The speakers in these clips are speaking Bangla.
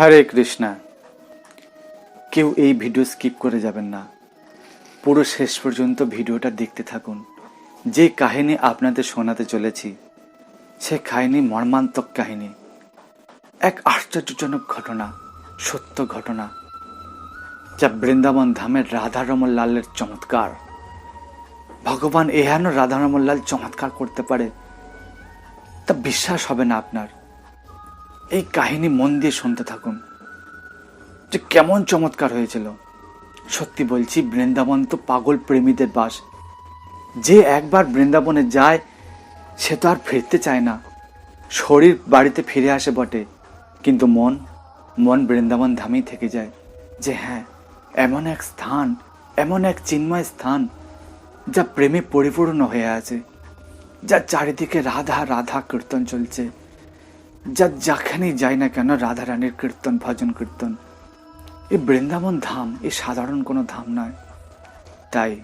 হরে কৃষ্ণা। কেউ এই ভিডিও স্কিপ করে যাবেন না। পুরো শেষ পর্যন্ত ভিডিওটা দেখতে থাকুন। যে কাহিনী আপনাদের শোনাতে চলেছি, সে কাহিনী মর্মান্তক কাহিনী। এক আশ্চর্যজনক ঘটনা, সত্য ঘটনা, যা বৃন্দাবন ধামের রাধারমন লালের চমৎকার। ভগবান এহেন রাধারমন লাল চমৎকার করতে পারে, তা বিশ্বাস হবে না আপনার। এই কাহিনী মন দিয়ে শুনতে থাকুন। যে কেমন চমৎকার হয়েছিল। সত্যি বলছি, বৃন্দাবন তো পাগল প্রেমীদের বাস। যে একবার বৃন্দাবনে যায়, সে তো আর ফিরতে চায় না। শরীর বাড়িতে ফিরে আসে বটে, কিন্তু মন মন বৃন্দাবন ধামেই থেকে যায়। যে হ্যাঁ এমন এক স্থান, এমন এক চিন্ময় স্থান, যা প্রেমে পরিপূর্ণ হয়ে আছে, যা চারিদিকে রাধা রাধা কীর্তন চলছে। যা যেখানেই যাই না কেন রাধা রানীর কীর্তন, ভজন কীর্তন। এই বৃন্দাবন ধাম এ সাধারণ কোনো ধাম নয়। তাই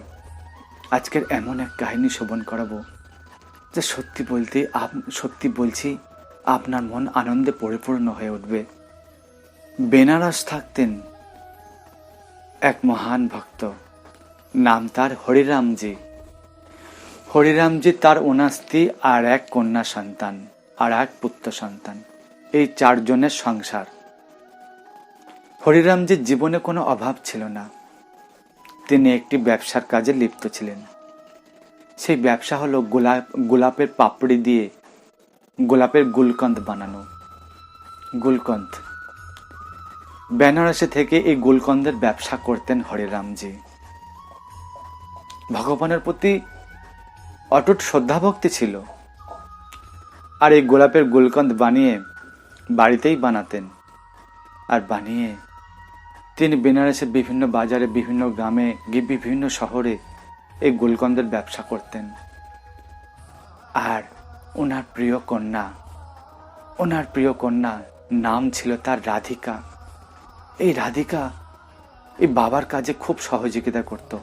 আজকের এমন এক কাহিনী শোভন করাবো, যা সত্যি বলতে আপ- সত্যি বলছি আপনার মন আনন্দে পরিপূর্ণ হয়ে উঠবে। বেনারস থাকতেন এক মহান ভক্ত, নাম তার হরিরামজি। হরিরামজি তার ওনার স্ত্রী আর এক কন্যা সন্তান। আর এক পুত্র সন্তান। এই চারজনের সংসার। হরিরামজির জীবনে কোনো অভাব ছিল না। তিনি একটি ব্যবসার কাজে লিপ্ত ছিলেন। সেই ব্যবসা হলো গোলাপ, গোলাপের পাপড়ি দিয়ে গোলাপের গুলকন্দ বানানো। গুলকন্দ। বেনারসে থেকে এই গুলকন্দের ব্যবসা করতেন হরিরামজি। ভগবানের প্রতি অটুট শ্রদ্ধাভক্তি ছিল। আর এই গোলাপের গুলকন্দ বানিয়ে বাড়িতেই বানাতেন। আর বানিয়ে তিনি বেনারসের বিভিন্ন বাজারে, বিভিন্ন গ্রামে বিভিন্ন শহরে এই গুলকন্দের ব্যবসা করতেন। আর ওনার প্রিয় কন্যা, ওনার প্রিয় কন্যা নাম ছিল তার রাধিকা। এই রাধিকা এই বাবার কাজে খুব সহযোগিতা করত।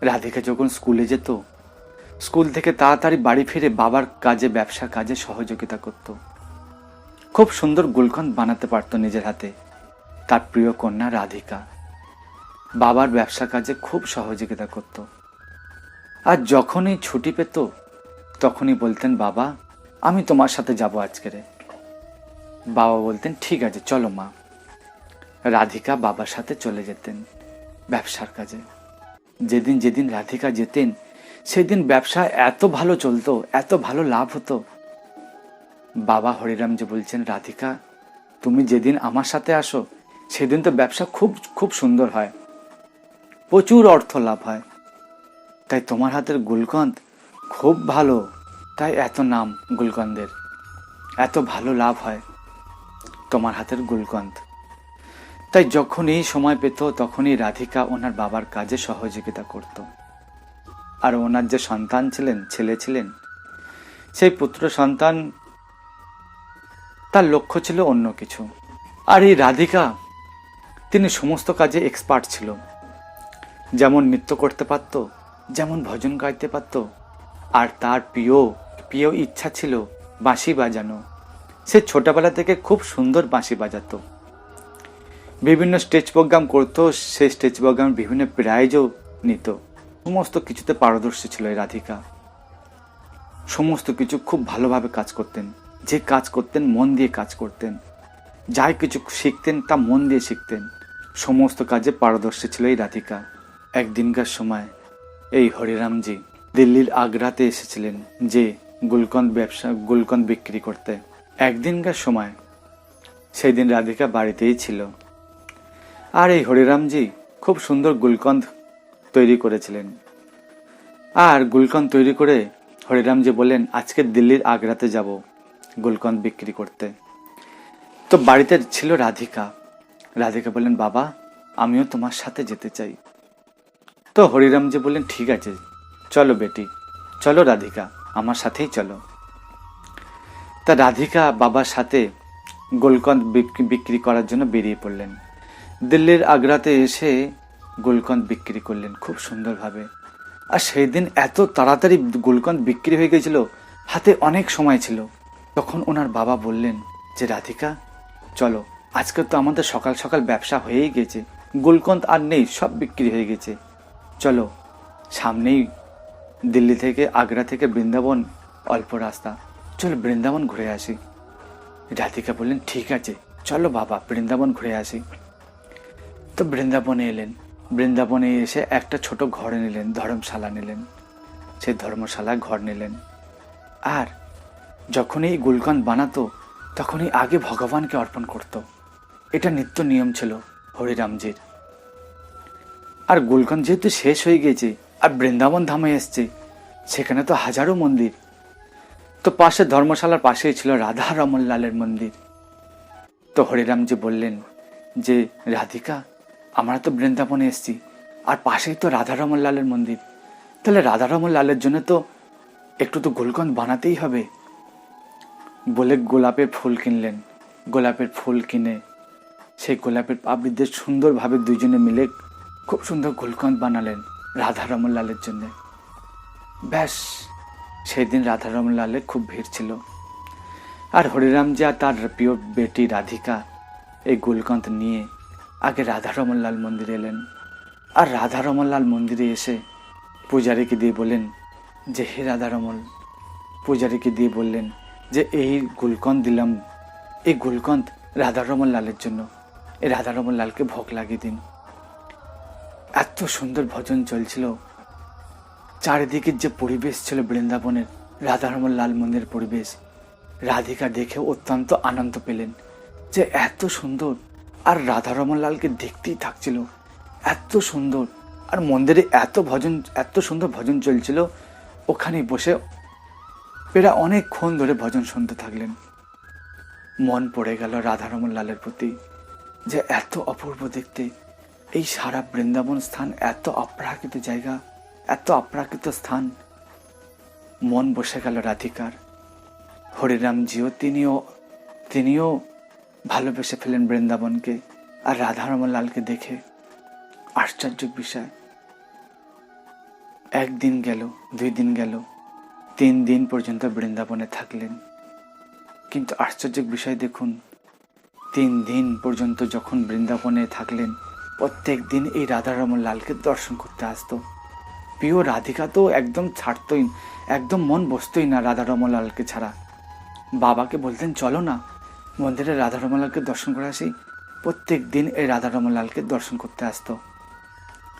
রাধিকা যখন স্কুলে যেত স্কুল থেকে তাড়াতাড়ি বাড়ি ফিরে বাবার কাজে, ব্যবসা কাজে সহযোগিতা করত। খুব সুন্দর গুলকন্দ বানাতে পারত নিজের হাতে। তার প্রিয় কন্যা রাধিকা। বাবার ব্যবসা কাজে খুব সহযোগিতা করত। আর যখনই ছুটি পেত, তখনই বলতেন, বাবা, আমি তোমার সাথে যাব আজকেরে বাবা বলতেন, ঠিক আছে, চলো মা। রাধিকা বাবার সাথে চলে যেতেন ব্যবসার কাজে। যেদিন যেদিন রাধিকা যেতেন সেদিন ব্যবসা এত ভালো চলতো, এত ভালো লাভ হতো। বাবা হরিরাম যে বলছেন, রাধিকা, তুমি যেদিন আমার সাথে আসো, সেদিন তো ব্যবসা খুব খুব সুন্দর হয়। প্রচুর অর্থ লাভ হয়। তাই তোমার হাতের গুলকন্দ খুব ভালো। তাই এত নাম গুলকন্দের। এত ভালো লাভ হয় তোমার হাতের গুলকন্দ। তাই যখনই সময় পেত, তখনই রাধিকা ওনার বাবার কাজে সহযোগিতা করত। আর ওনার যে সন্তান ছিলেন, ছেলে ছিলেন, সেই পুত্র সন্তান, তার লক্ষ্য ছিল অন্য কিছু। আর এই রাধিকা, তিনি সমস্ত কাজে এক্সপার্ট ছিল। যেমন নৃত্য করতে পারত, যেমন ভজন গাইতে পারত, আর তার প্রিয় প্রিয় ইচ্ছা ছিল বাঁশি বাজানো। সে ছোটবেলা থেকে খুব সুন্দর বাঁশি বাজাতো। বিভিন্ন স্টেজ প্রোগ্রাম করতো, সেই স্টেজ প্রোগ্রাম বিভিন্ন প্রাইজও নিত। সমস্ত কিছুতে পারদর্শী ছিল এই রাধিকা। সমস্ত কিছু খুব ভালোভাবে কাজ করতেন। যে কাজ করতেন, মন দিয়ে কাজ করতেন। যাই কিছু শিখতেন, তা মন দিয়ে শিখতেন। সমস্ত কাজে পারদর্শী ছিল এই রাধিকা। একদিনকার সময় এই হরিরামজি দিল্লির আগ্রাতে এসেছিলেন যে গুলকন্দ ব্যবসা, গুলকন্দ বিক্রি করতে। একদিনকার সময় সেই দিন রাধিকা বাড়িতেই ছিল। আর এই হরিরামজি খুব সুন্দর গুলকন্দ তৈরি করেছিলেন। আর গুলকন্দ তৈরি করে হরিরামজি বললেন, আজকে দিল্লির আগ্রাতে যাব গুলকন্দ বিক্রি করতে। তো বাড়িতে ছিল রাধিকা। রাধিকা বললেন, বাবা, আমিও তোমার সাথে যেতে চাই। তো হরিরামজি বললেন, ঠিক আছে, চলো বেটি, চলো রাধিকা, আমার সাথেই চলো। তা রাধিকা বাবার সাথে গোলকন্দ বিক- বিক্রি করার জন্য বেরিয়ে পড়লেন। দিল্লির আগ্রাতে এসে গোলকন্দ বিক্রি করলেন খুব সুন্দরভাবে। আর সেই দিন এত তাড়াতাড়ি গোলকন্দ বিক্রি হয়ে গেছিল হাতে অনেক সময় ছিল। তখন ওনার বাবা বললেন, যে রাধিকা, চলো, আজকে তো আমাদের সকাল সকাল ব্যবসা হয়েই গেছে। গুলকন্দ আর নেই, সব বিক্রি হয়ে গেছে। চলো, সামনেই দিল্লি থেকে আগ্রা থেকে বৃন্দাবন, অল্প রাস্তা। চলো বৃন্দাবন ঘুরে আসি। রাধিকা বললেন, ঠিক আছে, চলো বাবা, বৃন্দাবন ঘুরে আসি। তো বৃন্দাবনে এলেন। বৃন্দাবনে এসে একটা ছোট ঘরে নিলেন, ধর্মশালা নিলেন। সেই ধর্মশালায় ঘর নিলেন। আর যখনই এই গুলকন্দ বানাতো, তখনই আগে ভগবানকে অর্পণ করত। এটা নিত্য নিয়ম ছিল হরিরামজির। আর গুলকন্দ যেহেতু শেষ হয়ে গেছে আর বৃন্দাবন ধামে এসছে, সেখানে তো হাজারো মন্দির। তো পাশে ধর্মশালার পাশেই ছিল রাধা রমন লালের মন্দির। তো হরিরামজি বললেন যে, রাধিকা আমরা তো বৃন্দাবনে এসছি। আর পাশেই তো রাধারমন লালের মন্দির। তাহলে রাধারমন লালের জন্য তো একটু তো গুলকন্দ বানাতেই হবে। বলে গোলাপের ফুল কিনলেন। গোলাপের ফুল কিনে সেই গোলাপের পাপড়িদের সুন্দরভাবে দুজনে মিলে খুব সুন্দর গুলকন্দ বানালেন রাধারমন লালের জন্য। ব্যাস সেই দিন রাধারমন লালের খুব ভিড় ছিল। আর হরিরামজি আর তার প্রিয় বেটি রাধিকা এই গুলকন্দ নিয়ে আগে রাধারমন লাল মন্দিরে এলেন। আর রাধারমন লাল মন্দিরে এসে পূজারীকে দিয়ে বললেন যে, হে রাধারমল পূজারীকে দিয়ে বললেন যে, এই গুলকন্দ দিলাম। এই গুলকন্দ রাধারমন লালের জন্য। এই রাধারমন লালকে ভোগ লাগিয়ে দিন। এত সুন্দর ভজন চলছিল। চারিদিকের যে পরিবেশ ছিল বৃন্দাবনের রাধারমন লাল মন্দিরের পরিবেশ, রাধিকা দেখে অত্যন্ত আনন্দ পেলেন যে, এত সুন্দর আর রাধারমন লালকে দেখতেই থাকছিল। এত সুন্দর, আর মন্দিরে এত ভজন, এত সুন্দর ভজন চলছিল। ওখানে বসে এরা অনেকক্ষণ ধরে ভজন শুনতে থাকলেন। মন পড়ে গেল রাধারমন লালের প্রতি যে এত অপূর্ব দেখতে। এই সারা বৃন্দাবন স্থান এত অপ্রাকৃত জায়গা, এত অপ্রাকৃত স্থান। মন বসে গেল রাধিকার। হরিরাম হরিরামজিও, তিনিও তিনিও ভালোবেসে ফেলেন বৃন্দাবনকে আর রাধারমন লালকে দেখে আশ্চর্য বিষয়। একদিন গেল দুই দিন গেল, তিন দিন পর্যন্ত বৃন্দাবনে থাকলেন। কিন্তু আশ্চর্য বিষয় দেখুন, তিন দিন পর্যন্ত যখন বৃন্দাবনে থাকলেন, প্রত্যেক দিন এই রাধারমন লালকে দর্শন করতে আসতো। প্রিয় রাধিকা তো একদম ছাড়তই, একদম মন বসতই না রাধারমন লালকে ছাড়া। বাবাকে বলতেন, চলো না মন্দিরে রাধারমন লালকে দর্শন করে আসি। প্রত্যেক দিন এই রাধারমন লালকে দর্শন করতে আসতো।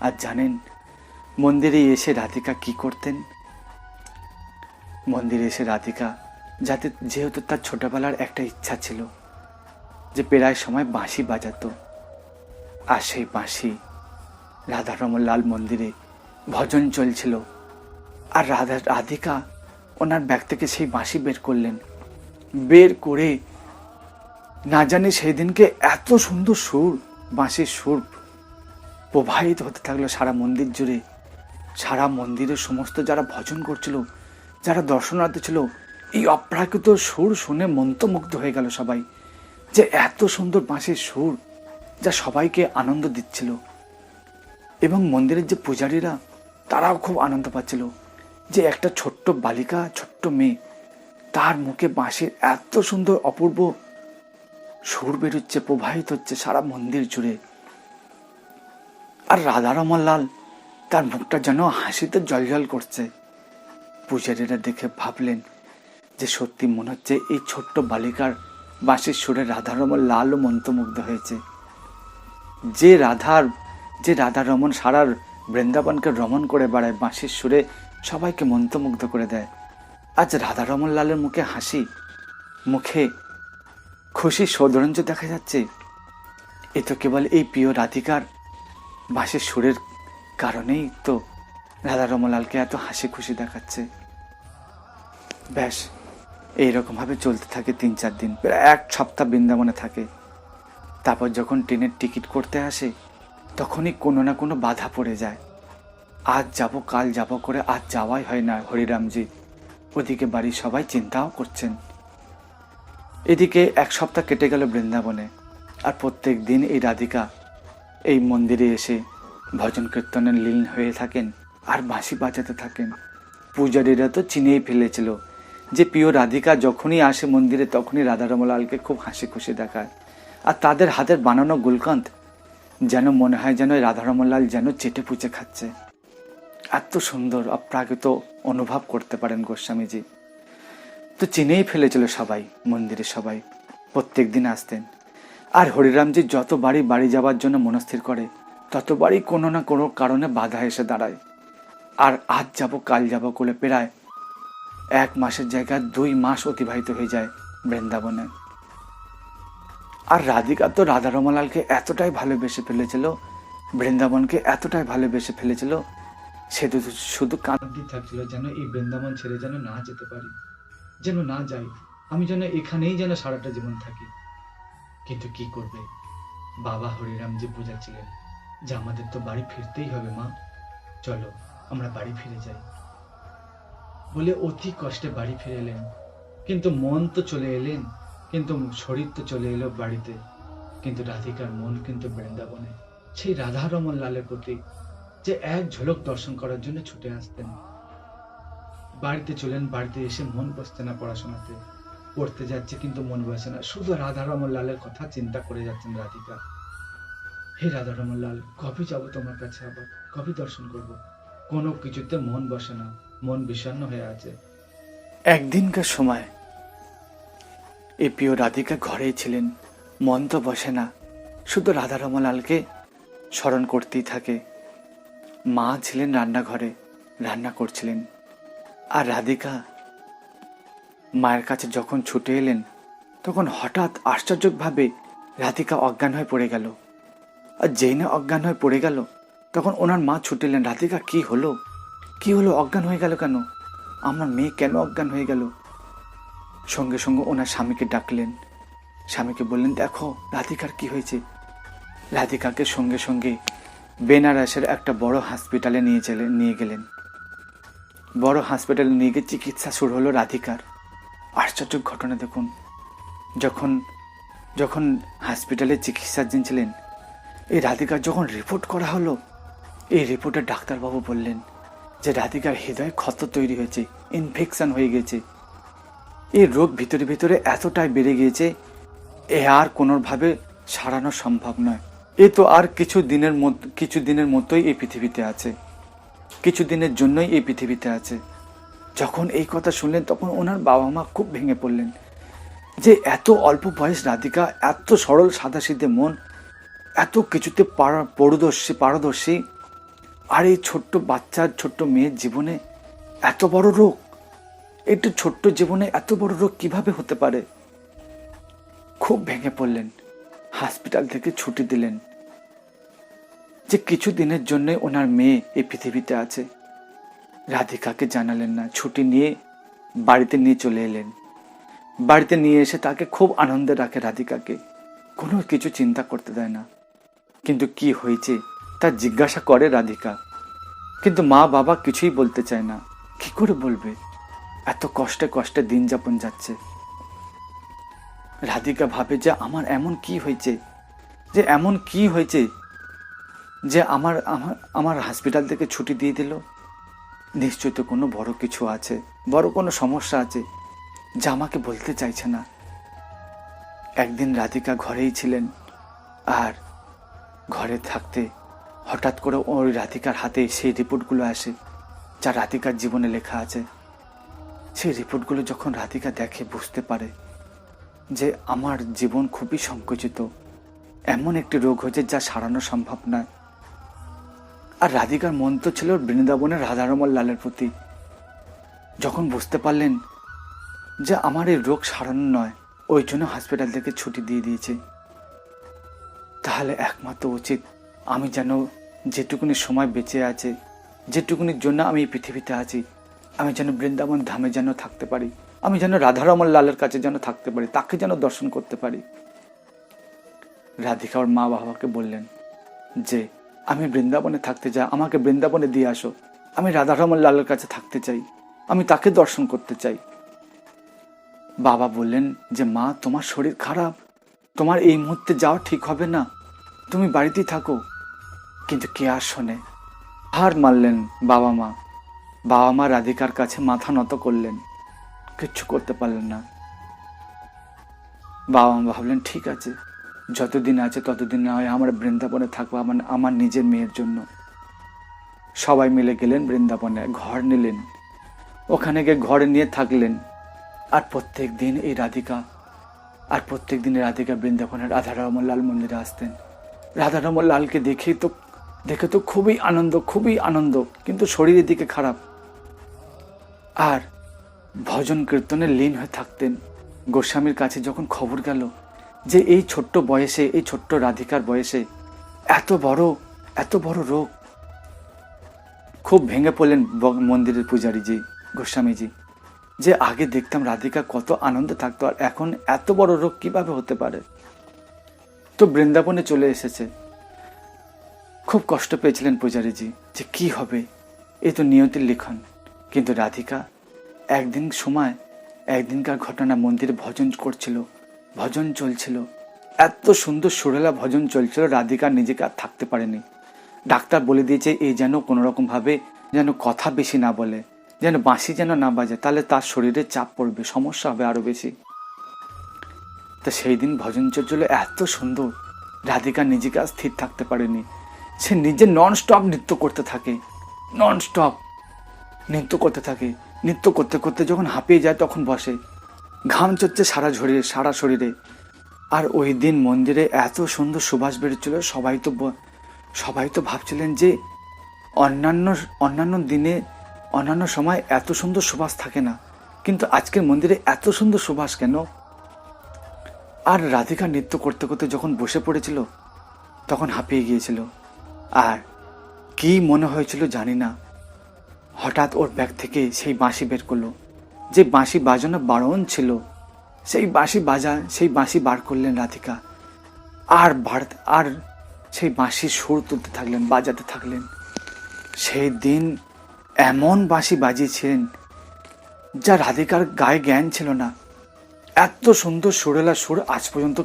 আর জানেন, মন্দিরে এসে রাধিকা কি করতেন? মন্দিরে এসে রাধিকা যাতে যেহেতু তার ছোটবেলার একটা ইচ্ছা ছিল যে প্রায় সময় বাঁশি বাজাতো। আর সেই বাঁশি রাধারমন লাল মন্দিরে ভজন চলছিল। আর রাধা, রাধিকা ওনার ব্যাগ থেকে সেই বাঁশি বের করলেন। বের করে না জানি সেই দিনকে এত সুন্দর সুর, বাঁশির সুর প্রবাহিত হতে থাকল সারা মন্দির জুড়ে। সারা মন্দিরের সমস্ত যারা ভজন করছিল, যারা দর্শনার্থী ছিল, এই অপ্রাকৃত সুর শুনে মন্ত্রমুগ্ধ হয়ে গেল সবাই। যে এত সুন্দর বাঁশির সুর যা সবাইকে আনন্দ দিচ্ছিল। এবং মন্দিরের যে পূজারীরা, তারাও খুব আনন্দ পাচ্ছিল। যে একটা ছোট্ট বালিকা, ছোট্ট মেয়ে, তার মুখে বাঁশির এত সুন্দর অপূর্ব সুর বেরোচ্ছে, প্রবাহিত হচ্ছে সারা মন্দির জুড়ে। আর রাধারমন লাল তার মুখটা যেন হাসিতে জলজল করছে। পূজারীরা দেখে ভাবলেন যে সত্যি মনে হচ্ছে এই ছোট্ট বালিকার বাঁশির সুরে রাধারমন লালও মন্ত্রমুগ্ধ হয়েছে। যে রাধার, যে রাধারমন সারার বৃন্দাবনকে রমণ করে বেড়ায় বাঁশির সুরে সবাইকে মন্ত্রমুগ্ধ করে দেয়। আজ রাধারমন লালের মুখে হাসি, মুখে খুশি সৌন্দর্য দেখা যাচ্ছে। এ তো কেবল এই প্রিয় রাধিকার বাঁশির সুরের কারণেই তো রাধারমলালকে এত হাসি খুশি দেখাচ্ছে। ব্যাস, এইরকমভাবে চলতে থাকে তিন চার দিন, প্রায় এক সপ্তাহ বৃন্দাবনে থাকে। তারপর যখন ট্রেনের টিকিট করতে আসে, তখনই কোনো না কোনো বাধা পড়ে যায়। আজ যাব, কাল যাব করে আজ যাওয়াই হয় না, হরিরামজি। ওদিকে বাড়ির সবাই চিন্তাও করছেন। এদিকে এক সপ্তাহ কেটে গেল বৃন্দাবনে, আর প্রত্যেক দিন এই রাধিকা এই মন্দিরে এসে ভজন কীর্তনের লীন হয়ে থাকেন আর বাঁশি বাজাতে থাকেন। পূজারীরা তো চিনেই ফেলেছিল যে প্রিয় রাধিকা যখনই আসে মন্দিরে তখনই রাধারমলালকে খুব হাসি খুশি দেখায়, আর তাদের হাতের বানানো গুলকান্ত যেন মনে হয় যেন এই রাধারমনলাল যেন চেটে পুচে খাচ্ছে। এত সুন্দর অপ্রাকৃত অনুভব করতে পারেন গোস্বামীজি। তো চিনেই ফেলেছিল সবাই মন্দিরে সবাই। প্রত্যেক দিন আসতেন। আর হরিরামজি যত বাড়ি বাড়ি যাওয়ার জন্য মনস্থির করে ততবারই কোনো না কোনো কারণে বাধা এসে দাঁড়ায়। আর আজ যাব, কাল যাব করে প্রায়, এক মাসের জায়গায় দুই মাস অতিবাহিত হয়ে যায় বৃন্দাবনে। আর রাধিকা তো রাধা রমালালকে এতটাই ভালোবেসে ফেলেছিল, বৃন্দাবনকে এতটাই ভালোবেসে ফেলেছিল, সে তো শুধু কান্দি থাকছিল যেন এই বৃন্দাবন ছেড়ে যেন না যেতে পারি। যেন না যাই, আমি যেন এখানেই যেন সারাটা জীবন থাকি। কিন্তু কি করবে? বাবা হরিরাম যে বোঝাচ্ছিলেন যে আমাদের তো বাড়ি ফিরতেই হবে, মা। চলো, আমরা বাড়ি ফিরে যাই। বলে অতি কষ্টে বাড়ি ফিরে এলেন। কিন্তু মন তো চলে এলেন, কিন্তু শরীর তো চলে এলো বাড়িতে। কিন্তু রাধিকার মন কিন্তু বৃন্দাবনে। সেই রাধারমন লালের প্রতি যে এক ঝলক দর্শন করার জন্য ছুটে আসতেন। বাড়িতে বাড়িতে এসে মন বসছে না পড়াশোনাতে। পড়তে যাচ্ছে কিন্তু মন বসে না। শুধু রাধারমন লালের কথা চিন্তা করে যাচ্ছেন রাধিকা। হে রাধারমন লাল, কবে যাব তোমার কাছে আবার? কবে দর্শন করব? কোনো কিছুতে মন বসে না। মন বিষণ্ণ হয়ে আছে। একদিনকার সময়। এ প্রিয় রাধিকা ঘরেই ছিলেন। মন তো বসে না। শুধু রাধারমন লালকে স্মরণ করতেই থাকে। মা ছিলেন রান্নাঘরে। রান্না করছিলেন। আর রাধিকা, মায়ের কাছে যখন ছুটে এলেন, তখন হঠাৎ আশ্চর্যভাবে রাধিকা অজ্ঞান হয়ে পড়ে গেল। আর যেই না অজ্ঞান হয়ে পড়ে গেল, তখন ওনার মা ছুটে এলেন, রাধিকা, কি হলো? কি হলো? অজ্ঞান হয়ে গেল কেন? আমার মেয়ে কেন অজ্ঞান হয়ে গেল? সঙ্গে সঙ্গে ওনার স্বামীকে ডাকলেন। স্বামীকে বললেন, দেখো, রাধিকার কি হয়েছে? রাধিকাকে সঙ্গে সঙ্গে বেনারসের একটা বড় হসপিটালে নিয়ে চলে, নিয়ে গেলেন। বড় হসপিটালে নিয়ে গিয়ে চিকিৎসা শুরু হলো রাধিকার। আশ্চর্য ঘটনা দেখুন, যখন যখন হসপিটালে চিকিৎসাধীন ছিলেন, এই রাধিকার যখন রিপোর্ট করা হলো, এই রিপোর্টে ডাক্তারবাবু বললেন যে রাধিকার হৃদয়ে ক্ষত তৈরি হয়েছে ইনফেকশন হয়ে গেছে এই রোগ ভিতরে ভিতরে এতটাই বেড়ে গিয়েছে, এ আর কোনোভাবে সারানো সম্ভব নয়। এ তো আর কিছু দিনের কিছু দিনের মতোই এই পৃথিবীতে আছে। কিছু দিনের জন্যই এই পৃথিবীতে আছে। যখন এই কথা শুনলেন, তখন ওনার বাবা মা খুব ভেঙে পড়লেন। যে এত অল্প বয়স রাধিকা, এত সরল, সাদাসিধে মন, এত কিছুতে পারা- পারদর্শী পারদর্শী, আর এই ছোট্ট বাচ্চার, ছোট্ট মেয়ের জীবনে এত বড় রোগ? একটু ছোট্ট জীবনে এত বড় রোগ কীভাবে হতে পারে? খুব ভেঙে পড়লেন। হসপিটাল থেকে ছুটি দিলেন। যে কিছু দিনের জন্য ওনার মেয়ে এই পৃথিবীতে আছে। রাধিকাকে জানালেন না, ছুটি নিয়ে বাড়িতে নিয়ে চলে এলেন। বাড়িতে নিয়ে এসে তাকে খুব আনন্দে রাখে রাধিকাকে। কোনো কিছু চিন্তা করতে দেয় না। কিন্তু কি হয়েছে তা জিজ্ঞাসা করে রাধিকা। কিন্তু মা বাবা কিছুই বলতে চায় না। কি করে বলবে? এত কষ্টে কষ্টে দিন যাপন যাচ্ছে। রাধিকা ভাবে যে আমার এমন কি হয়েছে? যে এমন কি হয়েছে? যে আমার আমার আমার হসপিটাল থেকে ছুটি দিয়ে দিল। নিশ্চয়ই তো কোনো বড় কিছু আছে, বড় কোনো সমস্যা আছে, যা আমাকে বলতে চাইছে না। একদিন রাধিকা ঘরেই ছিলেন, আর ঘরে থাকতে হঠাৎ করে ওই রাধিকার হাতে সেই রিপোর্টগুলো আসে, যা রাধিকার জীবনে লেখা আছে। সেই রিপোর্টগুলো যখন রাধিকা দেখে বুঝতে পারে যে আমার জীবন খুবই সংকুচিত, এমন একটি রোগ হয়েছে যা সারানো সম্ভব নয়। আর রাধিকার মন তো ছিল বৃন্দাবনের রাধারমল লালের প্রতি। যখন বুঝতে পারলেন যে আমার এই রোগ সারানো নয়, ওই জন্য হসপিটাল থেকে ছুটি দিয়ে দিয়েছে। তাহলে একমাত্র উচিত আমি যেন যেটুকুনি সময় বেঁচে আছে, যেটুকুনির জন্য আমি পৃথিবীতে আছি, আমি যেন বৃন্দাবন ধামে যেন থাকতে পারি, আমি যেন রাধারমন লালের কাছে যেন থাকতে পারি, তাকে যেন দর্শন করতে পারি। রাধিকা ওর মা বাবাকে বললেন যে আমি বৃন্দাবনে থাকতে চাই, আমাকে বৃন্দাবনে দিয়ে আসো। আমি রাধারমন লালের কাছে থাকতে চাই, আমি তাকে দর্শন করতে চাই। বাবা বললেন যে, মা, তোমার শরীর খারাপ, তোমার এই মুহূর্তে যাওয়া ঠিক হবে না, তুমি বাড়িতেই থাকো। কিন্তু কে আর শোনে, হার মারলেন বাবা মা। বাবা মা রাধিকার কাছে মাথা নত করলেন, কিচ্ছু করতে পারলেন না। বাবা মা ভাবলেন, ঠিক আছে যতদিন আছে, ততদিন না হয় আমরা বৃন্দাবনে থাকব আমার আমার নিজের মেয়ের জন্য। সবাই মিলে গেলেন বৃন্দাবনে, ঘর নিলেন। ওখানে গিয়ে ঘরে নিয়ে থাকলেন। আর প্রত্যেক দিন এই রাধিকা, আর প্রত্যেক দিন রাধিকা বৃন্দাবনের রাধারমন লাল মন্দিরে আসতেন। রাধারমন লালকে দেখেই তো, দেখে তো খুবই আনন্দ খুবই আনন্দ, কিন্তু শরীরের দিকে খারাপ। আর ভজন কীর্তনে লীন হয়ে থাকতেন। গোস্বামীর কাছে যখন খবর গেল যে এই ছোট্ট বয়সে, এই ছোট্ট রাধিকার বয়সে এত বড় এত বড় রোগ। খুব ভেঙে পড়লেন মন্দিরের পূজারীজি, গোস্বামীজি। যে আগে দেখতাম রাধিকা কত আনন্দে থাকতো আর এখন এত বড় রোগ কীভাবে হতে পারে? তো বৃন্দাবনে চলে এসেছে। খুব কষ্ট পেয়েছিলেন পূজারীজি যে কি হবে, এ তো নিয়তির লিখন। কিন্তু রাধিকা একদিন সময়, একদিনকার ঘটনা মন্দিরে ভজন করছিল। ভজন চলছিল। এত সুন্দর সুরেলা ভজন চলছিল, রাধিকা নিজেকে আর থাকতে পারেনি। ডাক্তার বলে দিয়েছে এই যেন কোনো রকম ভাবে যেন কথা বেশি না বলে, যেন বাঁশি যেন না বাজে, তাহলে তার শরীরে চাপ পড়বে, সমস্যা হবে আরও বেশি। তা সেই দিন ভজন চলছিল, এত সুন্দর। রাধিকা নিজেকে আর স্থির থাকতে পারেনি। সে নিজে নন স্টপ নৃত্য করতে থাকে নন স্টপ নৃত্য করতে থাকে। নৃত্য করতে করতে যখন হাঁপিয়ে যায়, তখন বসে। ঘাম চড়ছে সারা ঝরিয়ে সারা শরীরে। আর ওই দিন মন্দিরে এত সুন্দর সুবাস বেরোচ্ছিল, সবাই তো সবাই তো ভাবছিলেন যে অন্যান্য অন্যান্য দিনে, অন্যান্য সময় এত সুন্দর সুবাস থাকে না। কিন্তু আজকের মন্দিরে এত সুন্দর সুবাস কেন? আর রাধিকা নৃত্য করতে করতে যখন বসে পড়েছিল, তখন হাঁপিয়ে গিয়েছিল। আর কি মনে হয়েছিল জানি না। হঠাৎ ওর ব্যাগ থেকে সেই বাঁশি বের করল। যে বাঁশি বাজানো বারণ ছিল, সেই বাঁশি বাজা, সেই বাঁশি বার করলেন রাধিকা। আর বাড়তে, আর সেই বাঁশির সুর তুলতে থাকলেন, বাজাতে থাকলেন। সেই দিন এমন বাঁশি বাজিয়েছিলেন, যা রাধিকার গায়ে জ্ঞান ছিল না। এত সুন্দর সুরেলা সুর আজ পর্যন্ত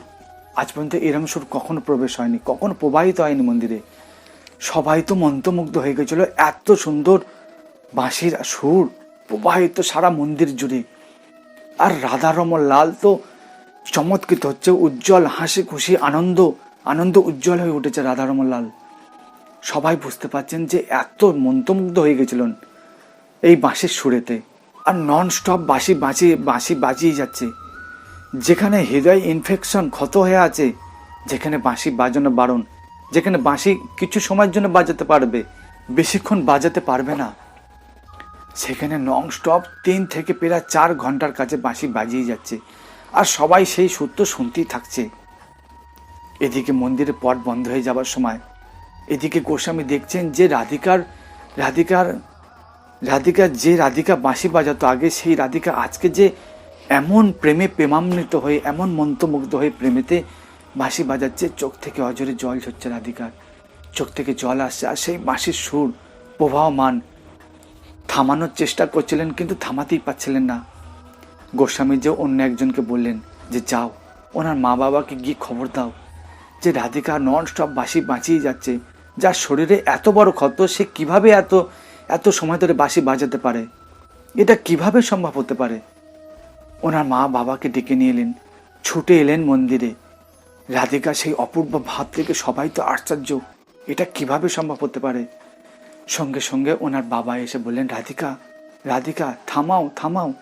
আজ পর্যন্ত এরম সুর কখনো প্রবেশ হয়নি, কখনো প্রবাহিত হয়নি মন্দিরে। সবাই তো মন্ত্রমুগ্ধ হয়ে গেছিল, এত সুন্দর বাঁশির সুর। প্রবাহিত সারা মন্দির জুড়ে। আর রাধারমন লাল তো চমৎকৃত হচ্ছে, উজ্জ্বল হাসি খুশি আনন্দ আনন্দ উজ্জ্বল হয়ে উঠেছে রাধারমন লাল। সবাই বুঝতে পারছেন যে এত মন্ত্রমুগ্ধ হয়ে গেছিলেন এই বাঁশির সুরেতে। আর নন স্টপ বাঁশি বাঁচি বাঁশি বাজিয়ে যাচ্ছে। যেখানে হৃদয় ইনফেকশন ক্ষত হয়ে আছে, যেখানে বাঁশি বাজানো বারণ, যেখানে বাঁশি কিছু সময়ের জন্য বাজাতে পারবে, বেশিক্ষণ বাজাতে পারবে না। সেখানে নন স্টপ তিন থেকে প্রায় চার ঘণ্টার কাছে বাঁশি বাজিয়ে যাচ্ছে। আর সবাই সেই সূত্র শুনতেই থাকছে। এদিকে মন্দিরের পট বন্ধ হয়ে যাবার সময় এদিকে গোস্বামী দেখছেন যে রাধিকার রাধিকার রাধিকা যে রাধিকা বাঁশি বাজাতো আগে, সেই রাধিকা আজকে যে এমন প্রেমে প্রেমান্বিত হয়ে, এমন মন্ত্রমুগ্ধ হয়ে প্রেমেতে বাঁশি বাজাচ্ছে, চোখ থেকে অজরে জল ঝরছে রাধিকার। চোখ থেকে জল আসছে, আর সেই বাঁশির সুর প্রবাহমান। থামানোর চেষ্টা করছিলেন, কিন্তু থামাতেই পাচ্ছিলেন না। গোস্বামী যে অন্য একজনকে বললেন যে, যাও, ওনার মা বাবাকে গিয়ে খবর দাও যে, রাধিকা নন স্টপ বাসি বাঁচিয়ে যাচ্ছে। যার শরীরে এত বড় ক্ষত, সে কীভাবে এত এত সময় ধরে বাঁশি বাজাতে পারে? এটা কীভাবে সম্ভব হতে পারে? ওনার মা বাবাকে ডেকে নিয়ে এলেন। ছুটে এলেন মন্দিরে। রাধিকা সেই অপূর্ব ভাব থেকে সবাই তো আশ্চর্য, এটা কীভাবে সম্ভব হতে পারে? সঙ্গে সঙ্গে ওনার বাবা এসে বললেন, রাধিকা রাধিকা, থামাও থামাও।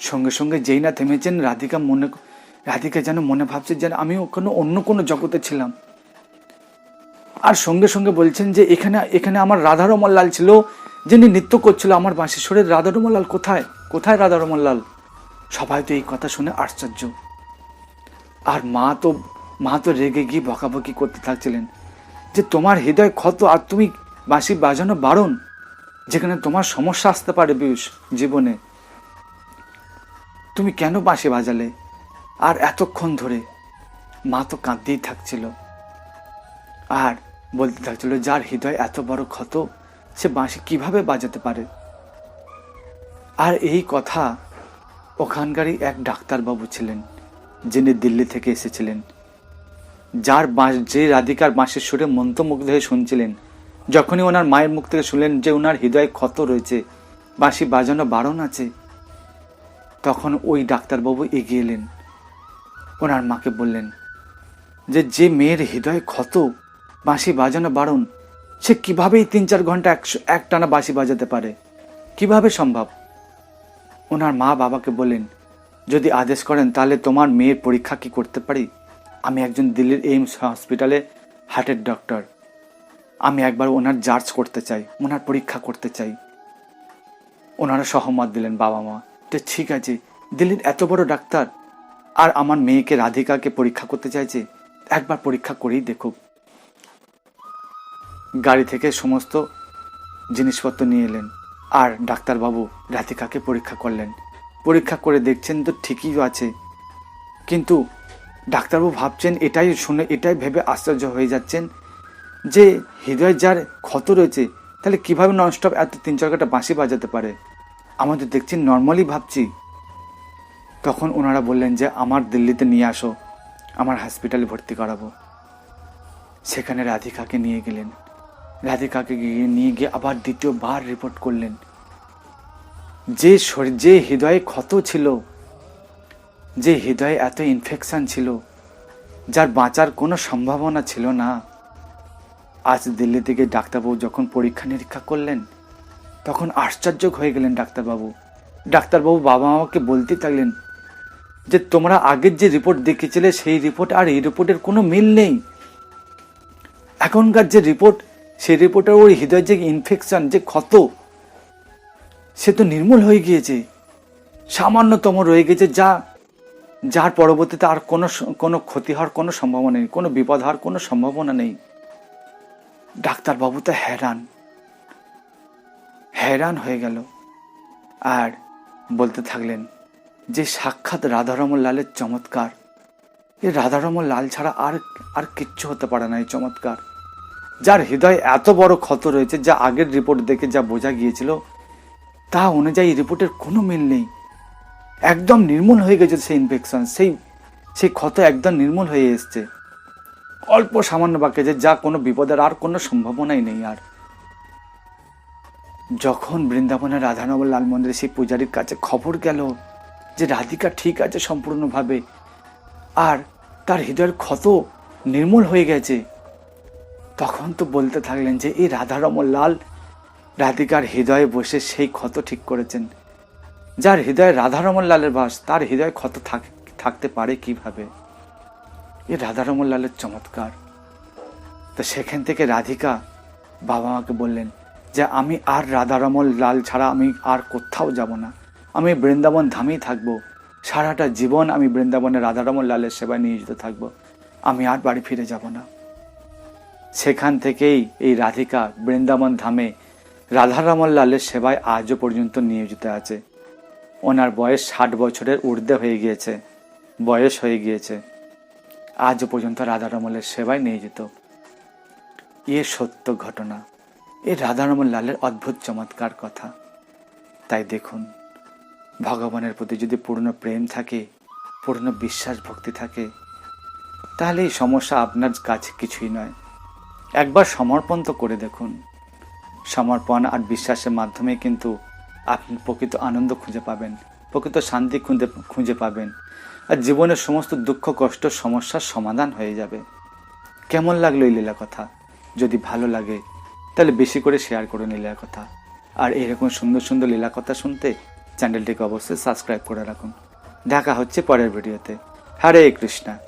সঙ্গে সঙ্গে যেই না থেমেছেন, রাধিকা মনে রাধিকা যেন মনে ভাবছে যেন আমি ওখানে অন্য কোনো জগতে ছিলাম। আর সঙ্গে সঙ্গে বলছেন যে, এখানে এখানে আমার রাধারমন লাল ছিল, যিনি নৃত্য করছিল আমার বাঁশিশ্বরের রাধারমন লাল কোথায়? কোথায় রাধারমন লাল সবাই তো এই কথা শুনে আশ্চর্য। আর মা তো মা তো রেগে গিয়ে বকাবকি করতে থাকছিলেন যে, তোমার হৃদয় ক্ষত, আর তুমি বাঁশি বাজানো বারণ, যেখানে তোমার সমস্যা আসতে পারে বিষ জীবনে। তুমি কেন বাঁশি বাজালে? আর এতক্ষণ ধরে মা তো কাঁদতেই থাকছিল। আর বলতে থাকছিল, যার হৃদয় এত বড় ক্ষত, সে বাঁশি কীভাবে বাজাতে পারে? আর এই কথা ওখানকারই এক ডাক্তারবাবু ছিলেন, যিনি দিল্লি থেকে এসেছিলেন, যার বাঁশ যে রাধিকার বাঁশের সুরে মন্ত্রমুগ্ধ হয়ে শুনছিলেন যখনই ওনার মায়ের মুখ থেকে শুনলেন যে ওনার হৃদয়ে ক্ষত রয়েছে, বাঁশি বাজানো বারণ আছে, তখন ওই ডাক্তারবাবু এগিয়ে এলেন। ওনার মাকে বললেন, যে যে মেয়ের হৃদয়ে ক্ষত, বাঁশি বাজানো বারণ, সে কিভাবেই তিন চার ঘণ্টা একশো এক টানা বাঁশি বাজাতে পারে? কীভাবে সম্ভব? ওনার মা বাবাকে বলেন যদি আদেশ করেন তাহলে তোমার মেয়ের পরীক্ষা কি করতে পারি? আমি একজন দিল্লির এইমস হসপিটালে হার্টের ডক্টর। আমি একবার ওনার জার্জ করতে চাই, ওনার পরীক্ষা করতে চাই। ওনারা সহমত দিলেন বাবা মা তো ঠিক আছে, দিল্লির এত বড় ডাক্তার, আর আমার মেয়েকে রাধিকাকে পরীক্ষা করতে চাইছে, একবার পরীক্ষা করেই দেখুক। গাড়ি থেকে সমস্ত জিনিসপত্র নিয়ে এলেন, আর ডাক্তারবাবু রাধিকাকে পরীক্ষা করলেন। পরীক্ষা করে দেখছেন তো ঠিকই আছে, কিন্তু ডাক্তারবাবু ভাবছেন এটাই শুনে, এটাই ভেবে আশ্চর্য হয়ে যাচ্ছেন যে হৃদয় যার ক্ষত রয়েছে, তাহলে কীভাবে ননস্টপ এত তিন চার ঘণ্টা বাঁশি বাজাতে পারে? আমাদের দেখছি নর্মালি ভাবছি। তখন ওনারা বললেন যে, আমার দিল্লিতে নিয়ে আসো, আমার হসপিটালে ভর্তি করাবো। সেখানে রাধিকাকে নিয়ে গেলেন। রাধিকাকে গিয়ে নিয়ে গিয়ে আবার দ্বিতীয়বার রিপোর্ট করলেন। যে শরীর, যে হৃদয়ে ক্ষত ছিল, যে হৃদয়ে এত ইনফেকশান ছিল, যার বাঁচার কোনো সম্ভাবনা ছিল না আজ দিল্লি থেকে ডাক্তারবাবু যখন পরীক্ষা নিরীক্ষা করলেন, তখন আশ্চর্য হয়ে গেলেন ডাক্তারবাবু। ডাক্তারবাবু বাবা মাকে বলতে থাকলেন যে, তোমরা আগের যে রিপোর্ট দেখেছিলে, সেই রিপোর্ট আর এই রিপোর্টের কোনো মিল নেই। এখনকার যে রিপোর্ট, সেই রিপোর্টের ওই হৃদয়ের যে ইনফেকশন যে ক্ষত, সে তো নির্মূল হয়ে গিয়েছে। সামান্যতম রয়ে গেছে যা, যার পরবর্তীতে আর কোনো কোনো ক্ষতি হওয়ার কোনো সম্ভাবনা নেই, কোনো বিপদ হওয়ার কোনো সম্ভাবনা নেই। ডাক্তারবাবু তো হ্যারান। হ্যারান হয়ে গেল। আর বলতে থাকলেন, যে সাক্ষাৎ রাধারমন লালের চমৎকার। এই রাধারমন লাল ছাড়া আর আর কিচ্ছু হতে পারে না এই চমৎকার। যার হৃদয়ে এত বড় ক্ষত রয়েছে, যা আগের রিপোর্ট দেখে যা বোঝা গিয়েছিল, তা অনুযায়ী রিপোর্টের কোনো মিল নেই। একদম নির্মূল হয়ে গেছে সেই ইনফেকশন সেই সেই ক্ষত একদম নির্মূল হয়ে এসছে। অল্প সামান্য বাক্যে যে যা কোনো বিপদের আর কোনো সম্ভাবনাই নেই আর। যখন বৃন্দাবনের রাধানগর লাল মন্দিরে সেই পূজারীর কাছে খবর গেল যে রাধিকা ঠিক আছে সম্পূর্ণভাবে, আর তার হৃদয়ের ক্ষত নির্মূল হয়ে গেছে, তখন তো বলতে থাকলেন যে এই রাধারমন লাল রাধিকার হৃদয়ে বসে সেই ক্ষত ঠিক করেছেন। যার হৃদয়ে রাধারমন লালের বাস, তার হৃদয়ে ক্ষত থাক- থাকতে পারে কীভাবে? এ রাধারমন লালের চমৎকার। তো সেখান থেকে রাধিকা বাবা মাকে বললেন যে, আমি আর রাধারমন লাল ছাড়া আমি আর কোথাও যাব না। আমি বৃন্দাবন ধামেই থাকব। সারাটা জীবন আমি বৃন্দাবনে রাধারমন লালের সেবায় নিয়োজিত থাকব। আমি আর বাড়ি ফিরে যাব না। সেখান থেকেই এই রাধিকা বৃন্দাবন ধামে রাধারমন লালের সেবায় আজও পর্যন্ত নিয়োজিত আছে। ওনার বয়স ষাট বছরের ঊর্ধ্বে হয়ে গিয়েছে। বয়স হয়ে গিয়েছে। আজও পর্যন্ত রাধারমলের সেবায় নিয়োজিত। এ সত্য ঘটনা। এ রাধারমন লালের অদ্ভুত চমৎকার কথা। তাই দেখুন, ভগবানের প্রতি যদি পূর্ণ প্রেম থাকে, পূর্ণ বিশ্বাস, ভক্তি থাকে, তাহলে এই সমস্যা আপনার কাছে কিছুই নয়। একবার সমর্পণ তো করে দেখুন। সমর্পণ আর বিশ্বাসের মাধ্যমে কিন্তু আপনি প্রকৃত আনন্দ খুঁজে পাবেন, প্রকৃত শান্তি খুঁজে খুঁজে পাবেন। আর জীবনের সমস্ত দুঃখ, কষ্ট সমস্যার সমাধান হয়ে যাবে। কেমন লাগল এই লীলা কথা? যদি ভালো লাগে, তাহলে বেশি করে শেয়ার করুন লীলা কথা। আর এরকম সুন্দর সুন্দর লীলা কথা শুনতে চ্যানেলটিকে অবশ্যই সাবস্ক্রাইব করে রাখুন। দেখা হচ্ছে পরের ভিডিওতে হরে কৃষ্ণা।